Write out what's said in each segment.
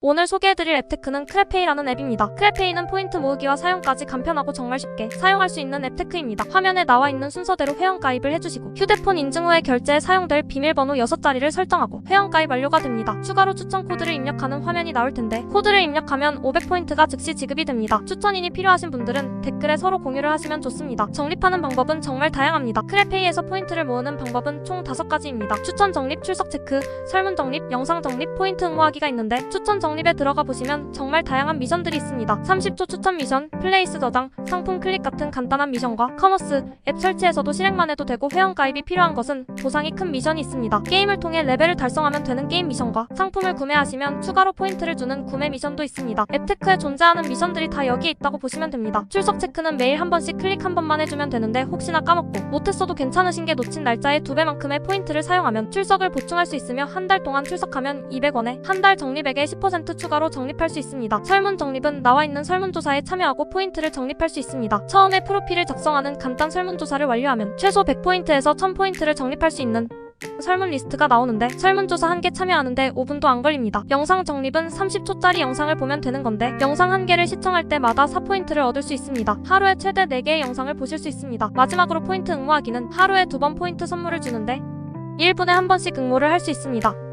오늘 소개해드릴 앱테크는 크레페이라는 앱입니다. 크레페이는 포인트 모으기와 사용까지 간편하고 정말 쉽게 사용할 수 있는 앱테크입니다. 화면에 나와 있는 순서대로 회원가입을 해주시고 휴대폰 인증 후에 결제에 사용될 비밀번호 6자리를 설정하고 회원가입 완료가 됩니다. 추가로 추천 코드를 입력하는 화면이 나올 텐데 코드를 입력하면 500포인트가 즉시 지급이 됩니다. 추천인이 필요하신 분들은 댓글에 서로 공유를 하시면 좋습니다. 적립하는 방법은 정말 다양합니다. 크레페이에서 포인트를 모으는 방법은 총 5가지입니다. 추천 적립, 출석 체크, 설문 적립, 영상 적립, 포인트 응모하기가 있는데 추천 적립 에 들어가 보시면 정말 다양한 미션들이 있습니다. 30초 추천 미션, 플레이스 저장, 상품 클릭 같은 간단한 미션과 커머스, 앱 설치에서도 실행만 해도 되고 회원 가입이 필요한 것은 보상이 큰 미션이 있습니다. 게임을 통해 레벨을 달성하면 되는 게임 미션과 상품을 구매하시면 추가로 포인트를 주는 구매 미션도 있습니다. 앱테크에 존재하는 미션들이 다 여기에 있다고 보시면 됩니다. 출석 체크는 매일 한 번씩 클릭 한 번만 해주면 되는데 혹시나 까먹고 못했어도 괜찮으신 게 놓친 날짜의 두 배만큼의 포인트를 사용하면 출석을 보충할 수 있으며 한 달 동안 출석하면 200원에 한 달 적립액의 10% 추가로 적립할 수 있습니다. 설문 적립은 나와 있는 설문조사에 참여하고 포인트를 적립할 수 있습니다. 처음에 프로필을 작성하는 간단 설문조사를 완료하면 최소 100포인트에서 1000포인트를 적립할 수 있는 설문 리스트가 나오는데 설문조사 한 개 참여하는데 5분도 안 걸립니다. 영상 적립은 30초짜리 영상을 보면 되는 건데 영상 한 개를 시청할 때마다 4포인트를 얻을 수 있습니다. 하루에 최대 4개의 영상을 보실 수 있습니다. 마지막으로 포인트 응모하기는 하루에 두 번 포인트 선물을 주는데 1분에 한 번씩 응모를 할 수 있습니다.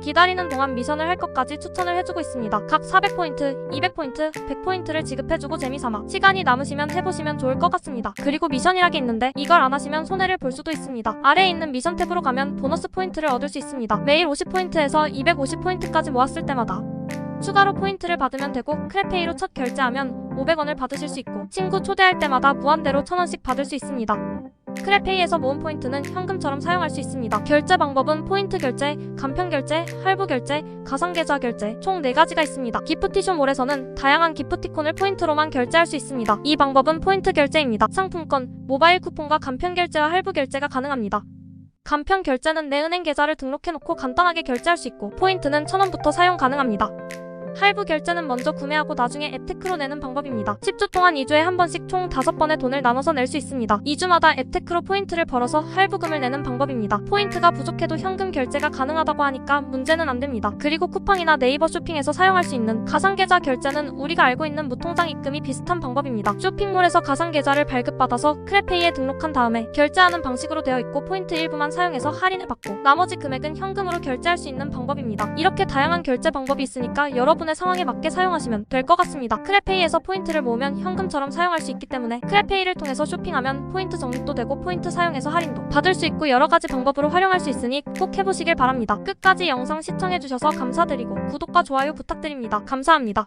기다리는 동안 미션을 할 것까지 추천을 해주고 있습니다. 각 400포인트, 200포인트, 100포인트를 지급해주고 재미삼아 시간이 남으시면 해보시면 좋을 것 같습니다. 그리고 미션이라게 있는데 이걸 안 하시면 손해를 볼 수도 있습니다. 아래에 있는 미션 탭으로 가면 보너스 포인트를 얻을 수 있습니다. 매일 50포인트에서 250포인트까지 모았을 때마다 추가로 포인트를 받으면 되고 크레페이로 첫 결제하면 500원을 받으실 수 있고 친구 초대할 때마다 무한대로 1000원씩 받을 수 있습니다. 크레페이에서 모은 포인트는 현금처럼 사용할 수 있습니다. 결제 방법은 포인트 결제, 간편 결제, 할부 결제, 가상 계좌 결제 총 4가지가 있습니다. 기프티쇼몰에서는 다양한 기프티콘을 포인트로만 결제할 수 있습니다. 이 방법은 포인트 결제입니다. 상품권, 모바일 쿠폰과 간편 결제와 할부 결제가 가능합니다. 간편 결제는 내 은행 계좌를 등록해놓고 간단하게 결제할 수 있고 포인트는 1000원부터 사용 가능합니다. 할부 결제는 먼저 구매하고 나중에 앱테크로 내는 방법입니다. 10주 동안 2주에 한 번씩 총 5번의 돈을 나눠서 낼 수 있습니다. 2주마다 앱테크로 포인트를 벌어서 할부금을 내는 방법입니다. 포인트가 부족해도 현금 결제가 가능하다고 하니까 문제는 안 됩니다. 그리고 쿠팡이나 네이버 쇼핑에서 사용할 수 있는 가상계좌 결제는 우리가 알고 있는 무통장 입금이 비슷한 방법입니다. 쇼핑몰에서 가상계좌를 발급받아서 크레페이에 등록한 다음에 결제하는 방식으로 되어 있고 포인트 일부만 사용해서 할인을 받고 나머지 금액은 현금으로 결제할 수 있는 방법입니다. 이렇게 다양한 결제 방법이 있으니까 여러분의 상황에 맞게 사용하시면 될 것 같습니다. 크레페이에서 포인트를 모으면 현금처럼 사용할 수 있기 때문에 크레페이를 통해서 쇼핑하면 포인트 적립도 되고 포인트 사용해서 할인도 받을 수 있고 여러 가지 방법으로 활용할 수 있으니 꼭 해보시길 바랍니다. 끝까지 영상 시청해주셔서 감사드리고 구독과 좋아요 부탁드립니다. 감사합니다.